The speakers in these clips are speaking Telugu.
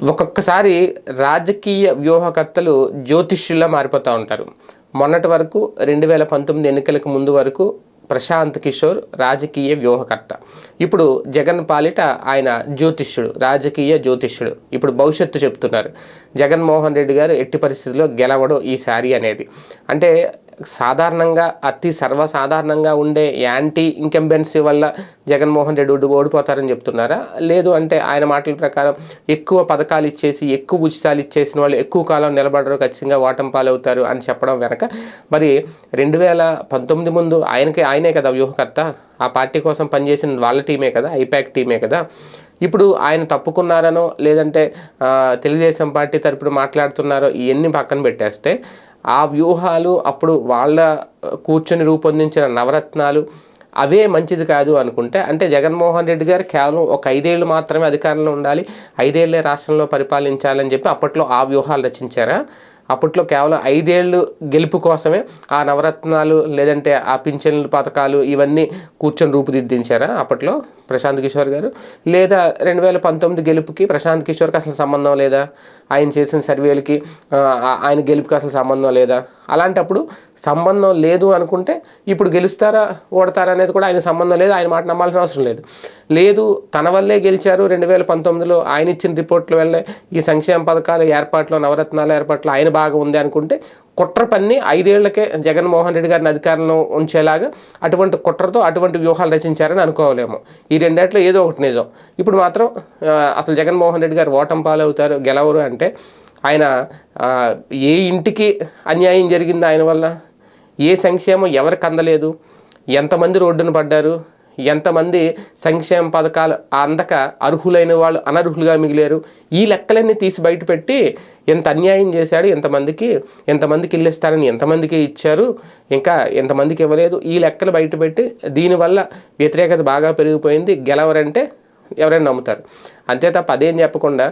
ఒక్కొక్కసారి రాజకీయ వ్యూహకర్తలు జ్యోతిష్యుల్లా మారిపోతూ ఉంటారు. మొన్నటి వరకు రెండు వేల పంతొమ్మిది ఎన్నికలకు ముందు వరకు ప్రశాంత్ కిషోర్ రాజకీయ వ్యూహకర్త. ఇప్పుడు జగన్ పాలిట ఆయన జ్యోతిష్యుడు రాజకీయ జ్యోతిష్యుడు. ఇప్పుడు భవిష్యత్తు చెప్తున్నారు. జగన్మోహన్ రెడ్డి గారు ఎట్టి పరిస్థితుల్లో గెలవడు ఈసారి అనేది. అంటే సాధారణంగా అతి సర్వసాధారణంగా ఉండే యాంటీ ఇంకంబెన్సీ వల్ల జగన్మోహన్ రెడ్డి ఓడిపోతారని చెప్తున్నారా? లేదు అంటే ఆయన మాటల ప్రకారం ఎక్కువ పథకాలు ఇచ్చేసి ఎక్కువ ఉచితాలు ఇచ్చేసిన వాళ్ళు ఎక్కువ కాలం నిలబడరు ఖచ్చితంగా ఓటం పాలవుతారు అని చెప్పడం వెనక. మరి రెండు వేల పంతొమ్మిది ముందు ఆయనకి ఆయనే కదా వ్యూహకర్త. ఆ పార్టీ కోసం పనిచేసిన వాళ్ళ టీమే కదా ఐపాక్ టీమే కదా. ఇప్పుడు ఆయన తప్పుకున్నారనో లేదంటే తెలుగుదేశం పార్టీ తరపున మాట్లాడుతున్నారో ఇవన్నీ పక్కన పెట్టేస్తే ఆ వ్యూహాలు అప్పుడు వాళ్ళ కూర్చొని రూపొందించిన నవరత్నాలు అవే మంచిది కాదు అనుకుంటే అంటే జగన్మోహన్ రెడ్డి గారు కేవలం ఒక ఐదేళ్ళు మాత్రమే అధికారంలో ఉండాలి ఐదేళ్ళే రాష్ట్రంలో పరిపాలించాలని చెప్పి అప్పట్లో ఆ వ్యూహాలు రచించారా? అప్పట్లో కేవలం ఐదేళ్ళు గెలుపు కోసమే ఆ నవరత్నాలు లేదంటే ఆ పింఛన్ల పథకాలు ఇవన్నీ కూర్చొని రూపుదిద్దించారా అప్పట్లో? ప్రశాంత్ కిషోర్ గారు. లేదా రెండు వేల పంతొమ్మిది గెలుపుకి ప్రశాంత్ కిషోర్కి అసలు సంబంధం లేదా? ఆయన చేసిన సర్వేలకి ఆయన గెలుపుకి అసలు సంబంధం లేదా? అలాంటప్పుడు సంబంధం లేదు అనుకుంటే ఇప్పుడు గెలుస్తారా ఓడతారా అనేది కూడా ఆయన సంబంధం లేదు. ఆయన మాట నమ్మాల్సిన అవసరం లేదు. లేదు తన వల్లే గెలిచారు రెండు వేల పంతొమ్మిదిలో. ఆయన ఇచ్చిన రిపోర్ట్ల వల్లే ఈ సంక్షేమ పథకాల ఏర్పాట్లో నవరత్నాల ఏర్పాట్లో ఆయన బాగా ఉంది అనుకుంటే కుట్ర పన్ని ఐదేళ్ళకే జగన్మోహన్ రెడ్డి గారిని అధికారంలో ఉంచేలాగా అటువంటి కుట్రతో అటువంటి వ్యూహాలు రచించారని అనుకోలేము. ఈ రెండేట్లో ఏదో ఒకటి నిజం. ఇప్పుడు మాత్రం అసలు జగన్మోహన్ రెడ్డి గారు ఓటం పాలవుతారు గెలవరు అంటే ఆయన ఏ ఇంటికి అన్యాయం జరిగింది ఆయన వల్ల? ఏ సంక్షేమం ఎవరికి అందలేదు? ఎంతమంది రోడ్డున పడ్డారు? ఎంతమంది సంక్షేమ పథకాలు అందక అర్హులైన వాళ్ళు అనర్హులుగా మిగిలారు? ఈ లెక్కలన్నీ తీసి బయటపెట్టి ఎంత అన్యాయం చేశాడు ఎంతమందికి ఎంతమందికి ఇల్లు ఇస్తారని ఎంతమందికి ఇచ్చారు ఇంకా ఎంతమందికి ఇవ్వలేదు ఈ లెక్కలు బయటపెట్టి దీనివల్ల వ్యతిరేకత బాగా పెరిగిపోయింది. గెలవరంటే ఎవరైనా నమ్ముతారు. అంతే తప్ప అదేం చెప్పకుండా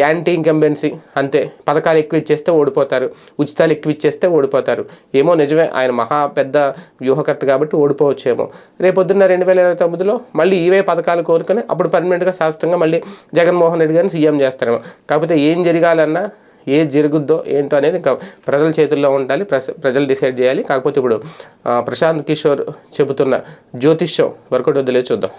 యాంటీ ఇంకంబెన్సీ అంతే. పథకాలు ఎక్కువ ఇచ్చేస్తే ఓడిపోతారు. ఉచితాలు ఎక్కువ ఇచ్చేస్తే ఓడిపోతారు. ఏమో నిజమే ఆయన మహా పెద్ద వ్యూహకర్త కాబట్టి ఓడిపోవచ్చేమో. రేపొద్దున్న రెండు వేల ఇరవై తొమ్మిదిలో మళ్ళీ ఇవే పథకాలు కోరుకొని అప్పుడు పర్మనెంట్గా శాశ్వతంగా మళ్ళీ జగన్మోహన్ రెడ్డి గారిని సీఎం చేస్తారేమో. కాకపోతే ఏం జరగాలన్నా ఏది జరుగుద్దో ఏంటో అనేది ఇంకా ప్రజల చేతుల్లో ఉండాలి ప్రజలు డిసైడ్ చేయాలి. కాకపోతే ఇప్పుడు ప్రశాంత్ కిషోర్ చెబుతున్న జ్యోతిష్యం వర్కౌట్ వద్దులే చూద్దాం.